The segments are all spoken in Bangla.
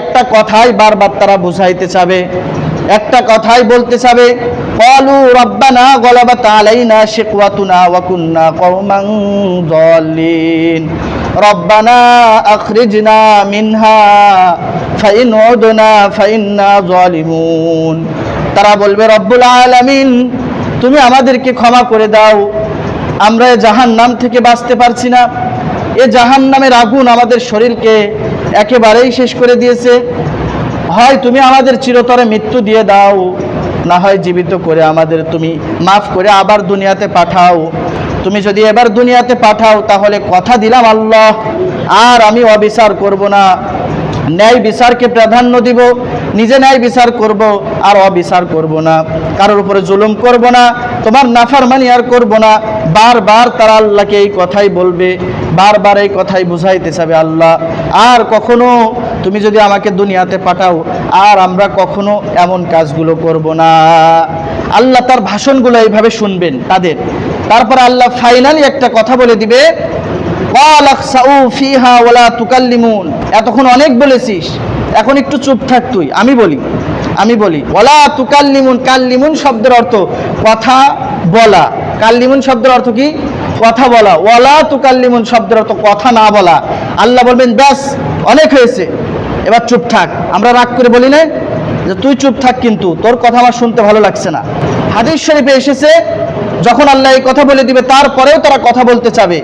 একটা কথাই বারবার তারা বুঝাইতে চাবে। একটা কথাই বলতে চাবে, কলু রব্বানা গলাবাত আলাইনা শিকওয়াতুনা ওয়া কুন্না কওমান দাল্লিন রব্বানা আখরিজনা মিনহা, ফাইন উদনা ফাইন্না জালিমুন তারা বলবে, রব্বুল আলামিন, তুমি আমাদেরকে ক্ষমা করে দাও। আমরা জাহান নাম থেকে বাঁচতে পারছি না। এ জাহান নামের আগুন আমাদের শরীরকে একেবারেই শেষ করে দিয়েছে। হয় তুমি আমাদের চিরতরে মৃত্যু দিয়ে দাও, না হয় জীবিত করে আমাদের তুমি মাফ করে আবার দুনিয়াতে পাঠাও। তুমি যদি এবার দুনিয়াতে পাঠাও, তাহলে কথা দিলাম আল্লাহ, আর আমি অবিচার করব না। ন্যায় বিচারকে প্রাধান্য দিব, নিজে ন্যায় বিচার করব, আর অবিচার করব না। কারোর উপরে জুলুম করব না তোমার নাফারমানি আর করব না। বারবার তারা আল্লাহকে এই কথাই বলবে, বারবার এই কথাই বুঝাইতে চাবে আল্লাহ। আর কখনো তুমি যদি আমাকে দুনিয়াতে পাঠাও, আর আমরা কখনো এমন কাজগুলো করব না। আল্লাহ তার ভাষণগুলো এইভাবে শুনবেন তাদের। তারপর আল্লাহ ফাইনালি একটা কথা বলে দিবে এতক্ষণ অনেক বলেছিস। এখন একটু চুপ থাক তুই, আমি বলি আমি বলি ওলা তুকাল্লিমুন, কাল্লিমুন শব্দের অর্থ কথা বলা। কাল কাল্লিমুন শব্দের অর্থ কি? কথা বলা। ওয়ালা তুকাল্লিমুন শব্দের অর্থ কথা না বলা। আল্লাহ বলবেন, ব্যাস, অনেক হয়েছে। এবার চুপ থাক। আমরা রাগ করে বলি না যে তুই চুপ থাক কিন্তু, তোর কথা আমার শুনতে ভালো লাগছে না। হাদিস শরীফে এসেছে, যখন আল্লাহ এই কথা বলে দিবে, তারপরেও তারা কথা বলতে চাবে।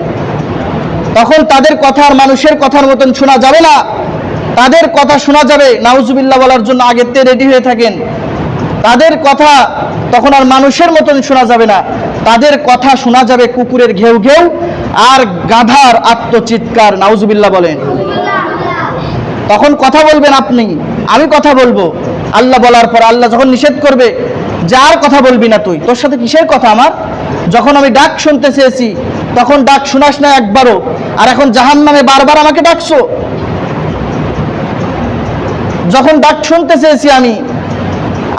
তখন তাদের কথা আর মানুষের কথার মতন শোনা যাবে না। তাদের কথা শোনা যাবে। নাউজুবিল্লাহ বলার জন্য আগের থেকে রেডি হয়ে থাকেন। তাদের কথা তখন আর মানুষের মতন শোনা যাবে না। তাদের কথা শোনা যাবে কুকুরের ঘেউ ঘেউ আর গাধার আত্মচিৎকার, নাউজুবিল্লাহ বলেন। তখন কথা বলবেন আপনি। আমি কথা বলব। আল্লাহ বলার পর আল্লাহ যখন নিষেধ করবে, যার কথা বলবি না তুই? তোর সাথে কিসের কথা আমার? যখন আমি ডাক শুনতে চেয়েছি, তখন ডাক শোনাস না একবারও। আর এখন জাহান নামে বারবার আমাকে ডাকছো। যখন ডাক শুনতে চেয়েছি আমি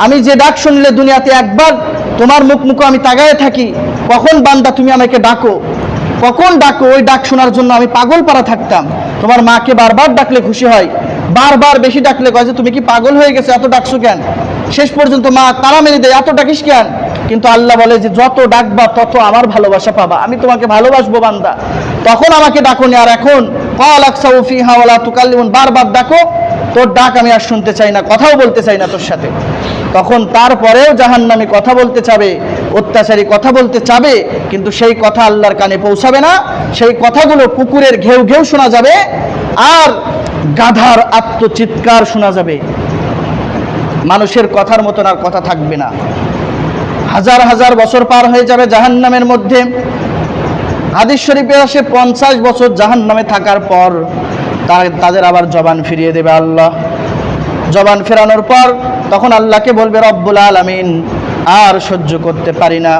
আমি যে ডাক শুনলে দুনিয়াতে একবার তোমার মুখ মুখ আমি তাগায়ে থাকি, কখন বান্দা তুমি আমাকে ডাকো? কখন ডাকো? ওই ডাক শোনার জন্য আমি পাগল পাড়া থাকতাম। তোমার মাকে বারবার ডাকলে খুশি হয়। বারবার বেশি ডাকলে কয় যে, তুমি কি পাগল হয়ে গেছে? এত ডাকছো কেন? শেষ পর্যন্ত মা তারা মেরে দেয়, এত ডাকিস কেন? কিন্তু আল্লাহ বলে যে, যত ডাকবা, তত আমার ভালোবাসা পাবা। আমি তোমাকে ভালোবাসবো, বান্দা। তখন আমাকে ডাকুনি, আর এখন বারবার ডাকো, তোর ডাক আমি আর শুনতে চাই না, কথাও বলতে চাই না তোর সাথে। তখন তারপরেও জাহান্নামী কথা বলতে চাবে, অত্যাচারী কথা বলতে চাবে, কিন্তু সেই কথা আল্লাহর কানে পৌঁছাবে না। সেই কথাগুলো কুকুরের ঘেউ ঘেউ শোনা যাবে, আর গাধার আত্মচিৎকার শোনা যাবে। মানুষের কথার মতন আর কথা থাকবে না। হাজার হাজার বছর পার হয়ে যাবে জাহান নামের মধ্যে। হাদিস শরীফের আসে পঞ্চাশ বছর জাহান নামে থাকার পর তাদের আবার জবান ফিরিয়ে দেবে আল্লাহ। জবান ফেরানোর পর তখন আল্লাহকে বলবে, রব্বুল আলমিন, আর সহ্য করতে পারি না।